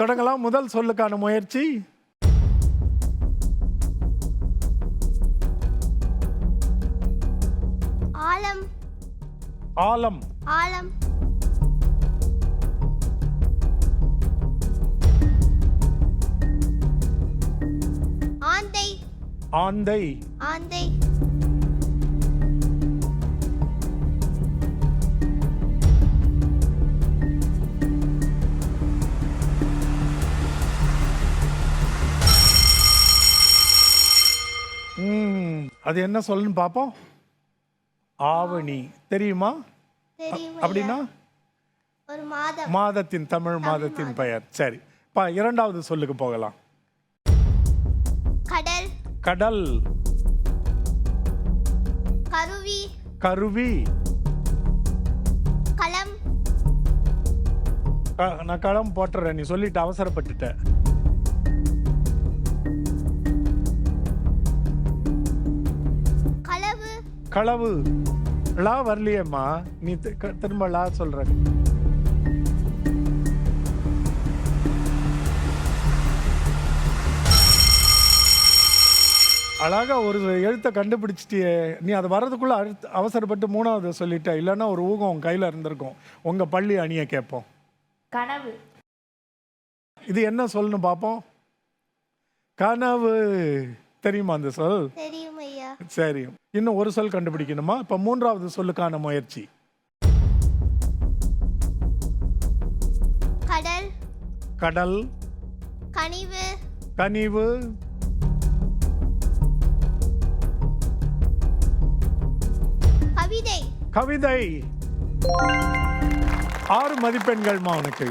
தொடங்கலாம். முதல் சொல்லுக்கான முயற்சி. ஆலம். ஆலம். ஆலம். ஆந்தை. ஆந்தை. ஆந்தை. அது என்ன சொல்லுன்னு பார்ப்போம் ஆவணி. தெரியுமா. அப்படின்னா? மாதத்தின் தமிழ் மாதத்தின் பெயர். சரி. பா இரண்டாவது சொல்லுக்கு போகலாம். கடல். கடல். கருவி. கருவி. களம். நான் களம் போட்டுறேன். நீ சொல்லிட்டு அவசரப்பட்டுட்ட. களவு. லா வரலையேம்மா. நீ திரும்ப லா சொல்ற. அழகா ஒரு எழுத்தை கண்டுபிடிச்சிட்டியே. நீ அது வர்றதுக்குள்ள அடுத்து அவசரப்பட்டு மூணாவது சொல்லிட்ட. இல்லைன்னா ஒரு ஊகம் உன் கையில இருந்திருக்கும். உங்க பள்ளி அணியை கேட்போம். கனவு. இது என்ன சொல்லணும் பார்ப்போம் கனவு. தெரியுமா அந்த சொல்? தெரியும் ஐயா. சரி இன்னும் ஒரு சொல் கண்டுபிடிக்கணுமா? இப்ப மூன்றாவது சொல்லுக்கான முயற்சி. கடல். கடல். கனிவு. கனிவு. கவிதை. கவிதை. ஆறு மதிப்பெண்கள்மா உனக்கு.